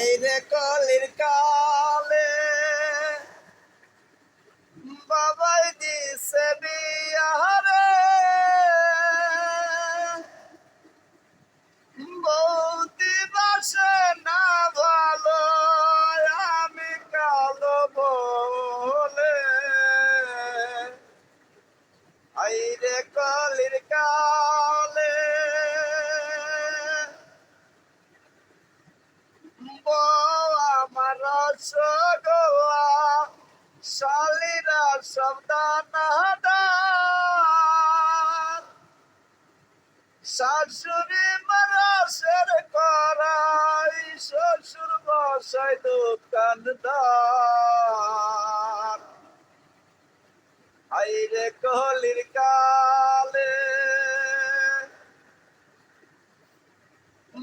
আইরে কলির কালে আমার রসগোয়া শালিরা শব্দানাদার শাশুড়ি মারাসের করাই শ্বশুর বসাই দোকানদার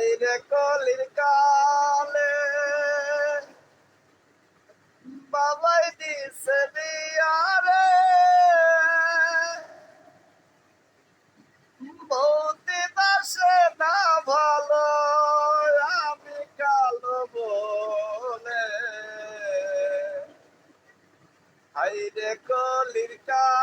আইরে কলির কালে। বাবাই দিছে দিয়ারে বৌদি বাসে না ভালো, আমি কালো বলে। হাইরে কলির কালে